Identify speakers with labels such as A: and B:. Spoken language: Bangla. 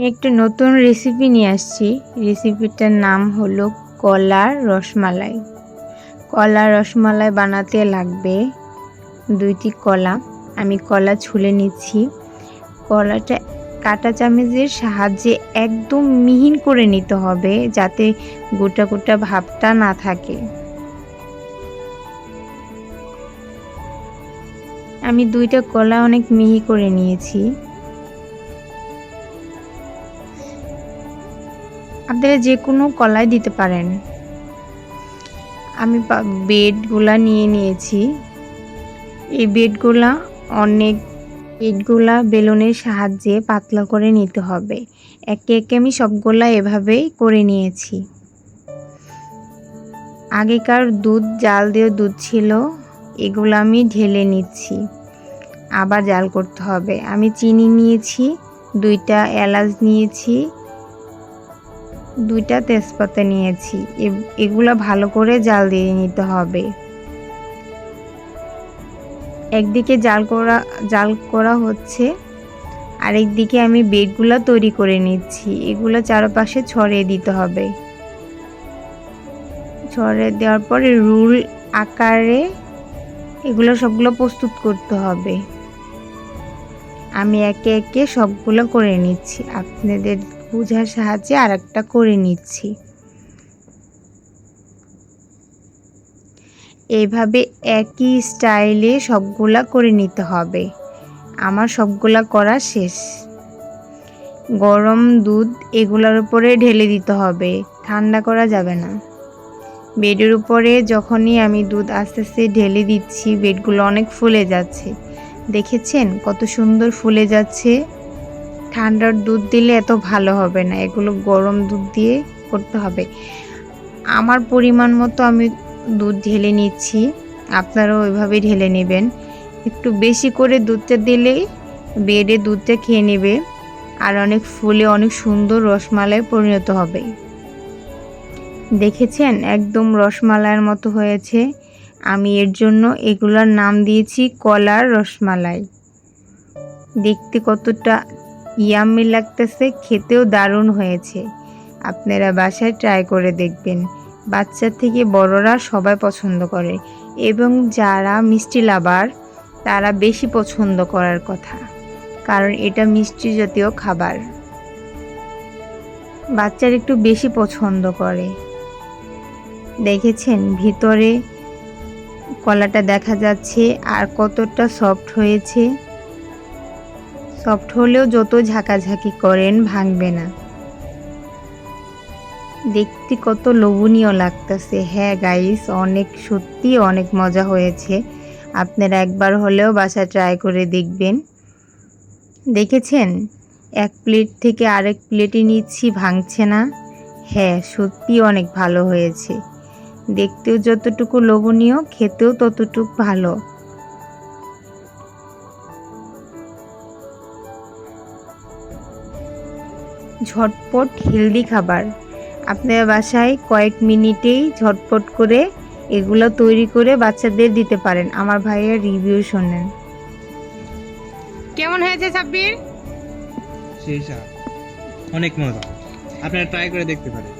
A: আমি একটা নতুন রেসিপি নিয়ে আসছি। রেসিপিটার নাম হলো কলার রসমালাই। কলা রসমালাই বানাতে লাগবে দুইটি কলা। আমি কলা ছুলে নিচ্ছি। কলাটা কাঁটা চামচের সাহায্যে একদম মিহিন করে নিতে হবে যাতে গোটা গোটা ভাবটা না থাকে। আমি দুইটা কলা অনেক মিহি করে নিয়েছি। আপনারা যে কোনো কলাই দিতে পারেন। আমি বেডগুলা নিয়ে নিয়েছি। এই বেডগুলা অনেক, বেডগুলা বেলুনের সাহায্যে পাতলা করে নিতে হবে। একে একে আমি সবগুলা এভাবেই করে নিয়েছি। আগেকার দুধ, জাল দিয়ে দুধ ছিল, এগুলো আমি ঢেলে নিচ্ছি। আবার জাল করতে হবে। আমি চিনি নিয়েছি, দুইটা এলাচ নিয়েছি দুইটা তেজপাতা নিয়েছি। এগুলো ভালো করে জাল দিয়ে নিতে হবে। একদিকে জাল করা জাল করা হচ্ছে, আরেকদিকে আমি বেডগুলো তৈরি করে নিচ্ছি। এগুলো চারপাশে ছড়িয়ে দিতে হবে। ছড়িয়ে দেওয়ার পরে রুল আকারে এগুলো সবগুলো প্রস্তুত করতে হবে। আমি একে একে সবগুলো করে নিচ্ছি। আপনাদের বোঝার সাহায্যে আর একটা করে নিচ্ছি। এইভাবে একই স্টাইলে সবগুলা করে নিতে হবে। আমার সবগুলা করা শেষ। গরম দুধ এগুলোর উপরে ঢেলে দিতে হবে। ঠান্ডা করা যাবে না। বেডের উপরে যখনই আমি দুধ আস্তে আস্তে ঢেলে দিচ্ছি, বেডগুলো অনেক ফুলে যাচ্ছে। দেখেছেন কত সুন্দর ফুলে যাচ্ছে? ঠান্ডার দুধ দিলে এত ভালো হবে না, এগুলো গরম দুধ দিয়ে করতে হবে। আমার পরিমাণ মতো আমি দুধ ঢেলে নিচ্ছি, আপনারাও ওইভাবে ঢেলে নেবেন। একটু বেশি করে দুধটা দিলেই বেডে দুধটা খেয়ে নেবে, আর অনেক ফুলে অনেক সুন্দর রসমালাই পরিণত হবে। দেখেছেন? একদম রসমালাইয়ের মতো হয়েছে। আমি এর জন্য এগুলোর নাম দিয়েছি কলার রসমালাই। দেখতে কতটা ইয়াম্মি লাগতেছে, খেতেও দারুণ হয়েছে। আপনারা বাসায় ট্রাই করে দেখবেন। বাচ্চা থেকে বড়রা সবাই পছন্দ করে এবং যারা মিষ্টি লাভার, তারা বেশি পছন্দ করার কথা, কারণ এটা মিষ্টি জাতীয় খাবার। বাচ্চারা একটু বেশি পছন্দ করে। দেখেছেন, ভিতরে কলাটা দেখা যাচ্ছে আর কতটা সফট হয়েছে। সফট হলেও যত ঝাঁকাঝাঁকি করেন, ভাঙবে না। দেখতে কত লোভনীয় লাগতেছে। হ্যাঁ গাইস অনেক সত্যি অনেক মজা হয়েছে। আপনারা একবার হলেও বাসা ট্রাই করে দেখবেন। দেখেছেন? এক প্লেট থেকে আরেক প্লেটে নিচ্ছি, ভাঙছে না। হ্যাঁ সত্যি অনেক ভালো হয়েছে। দেখতেও যতটুকু লোভনীয়, খেতেও ততটুকু ভালো। ঝটপট হেলদি খাবার। আপনার বাসায় কয়েক মিনিটেই ঝটপট করে এগুলো তৈরি করে বাচ্চাদের দিতে পারেন। আমার ভাইয়ের রিভিউ শোনেন। কেমন হয়েছে সাব্বির?
B: অনেক মজা। আপনারা ট্রাই করে দেখতে পারেন।